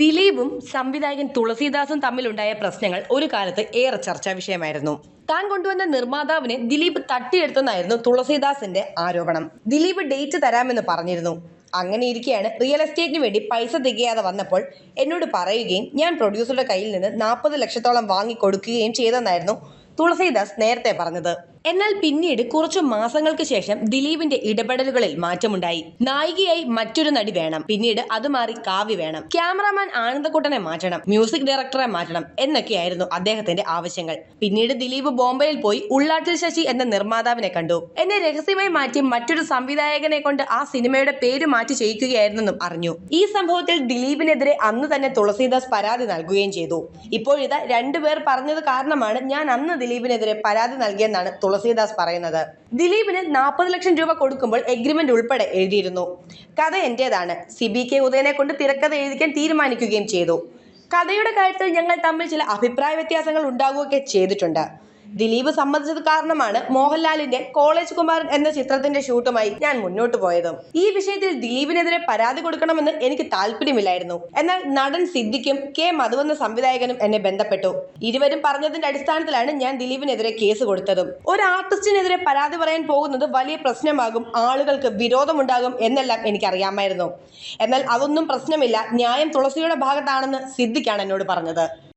ദിലീപും സംവിധായകൻ തുളസീദാസും തമ്മിലുണ്ടായ പ്രശ്നങ്ങൾ ഒരു കാലത്ത് ഏറെ ചർച്ചാ വിഷയമായിരുന്നു. താൻ കൊണ്ടുവന്ന നിർമ്മാതാവിനെ ദിലീപ് തട്ടിയെടുത്തെന്നായിരുന്നു തുളസീദാസിന്റെ ആരോപണം. ദിലീപ് ഡേറ്റ് തരാമെന്ന് പറഞ്ഞിരുന്നു. അങ്ങനെ ഇരിക്കെയാണ് റിയൽ എസ്റ്റേറ്റിന് വേണ്ടി പൈസ തികയാതെ വന്നപ്പോൾ എന്നോട് പറയുകയും ഞാൻ പ്രൊഡ്യൂസറുടെ കയ്യിൽ നിന്ന് നാൽപ്പത് ലക്ഷത്തോളം വാങ്ങി കൊടുക്കുകയും ചെയ്തെന്നായിരുന്നു തുളസീദാസ് നേരത്തെ പറഞ്ഞത്. എന്നാൽ പിന്നീട് കുറച്ചു മാസങ്ങൾക്ക് ശേഷം ദിലീപിന്റെ ഇടപെടലുകളിൽ മാറ്റമുണ്ടായി. നായികയായി മറ്റൊരു നടി വേണം. പിന്നീട് അത് മാറി കാവ്യ വേണം. ക്യാമറമാൻ ആനന്ദക്കുട്ടനെ മാറ്റണം. മ്യൂസിക് ഡയറക്ടറെ മാറ്റണം എന്നൊക്കെയായിരുന്നു അദ്ദേഹത്തിന്റെ ആവശ്യങ്ങൾ. പിന്നീട് ദിലീപ് ബോംബെയിൽ പോയി ഉള്ളാട്ടിൽ ശശി എന്ന നിർമ്മാതാവിനെ കണ്ടു. എന്നെ രഹസ്യമായി മാറ്റി മറ്റൊരു സംവിധായകനെ കൊണ്ട് ആ സിനിമയുടെ പേര് മാറ്റി ചെയ്യിക്കുകയായിരുന്നെന്നും അറിഞ്ഞു. ഈ സംഭവത്തിൽ ദിലീപിനെതിരെ അന്ന് തന്നെ തുളസീദാസ് പരാതി നൽകുകയും ചെയ്തു. ഇപ്പോഴിതാ രണ്ടുപേർ പറഞ്ഞത് കാരണമാണ് ഞാൻ അന്ന് ദിലീപിനെതിരെ പരാതി നൽകിയെന്നാണ് തുളസീദാസ് പറയുന്നത്. ദിലീപിന് നാൽപ്പത് ലക്ഷം രൂപ കൊടുക്കുമ്പോൾ എഗ്രിമെന്റ് ഉൾപ്പെടെ എഴുതിയിരുന്നു. കഥ എന്റേതാണ്. സി ബി കെ ഉദയനെ കൊണ്ട് തിരക്കഥ എഴുതിക്കാൻ തീരുമാനിക്കുകയും ചെയ്തു. കഥയുടെ കാര്യത്തിൽ ഞങ്ങൾ തമ്മിൽ ചില അഭിപ്രായ വ്യത്യാസങ്ങൾ ഉണ്ടാകുകയൊക്കെ ചെയ്തിട്ടുണ്ട്. ദിലീപ് സമ്മതിച്ചത് കാരണമാണ് മോഹൻലാലിന്റെ കോളേജ് കുമാരൻ എന്ന ചിത്രത്തിന്റെ ഷൂട്ടുമായി ഞാൻ മുന്നോട്ട് പോയതും. ഈ വിഷയത്തിൽ ദിലീപിനെതിരെ പരാതി കൊടുക്കണമെന്ന് എനിക്ക് താല്പര്യമില്ലായിരുന്നു. എന്നാൽ നടൻ സിദ്ദിഖും കെ മധു എന്ന സംവിധായകനും എന്നെ ബന്ധപ്പെട്ടു. ഇരുവരും പറഞ്ഞതിന്റെ അടിസ്ഥാനത്തിലാണ് ഞാൻ ദിലീപിനെതിരെ കേസ് കൊടുത്തതും. ഒരു ആർട്ടിസ്റ്റിനെതിരെ പരാതി പറയാൻ പോകുന്നത് വലിയ പ്രശ്നമാകും ആളുകൾക്ക് വിരോധമുണ്ടാകും എന്നെല്ലാം എനിക്കറിയാമായിരുന്നു. എന്നാൽ അതൊന്നും പ്രശ്നമില്ല ന്യായം തുളസിയുടെ ഭാഗത്താണെന്ന് സിദ്ദിഖാണ് എന്നോട് പറഞ്ഞത്.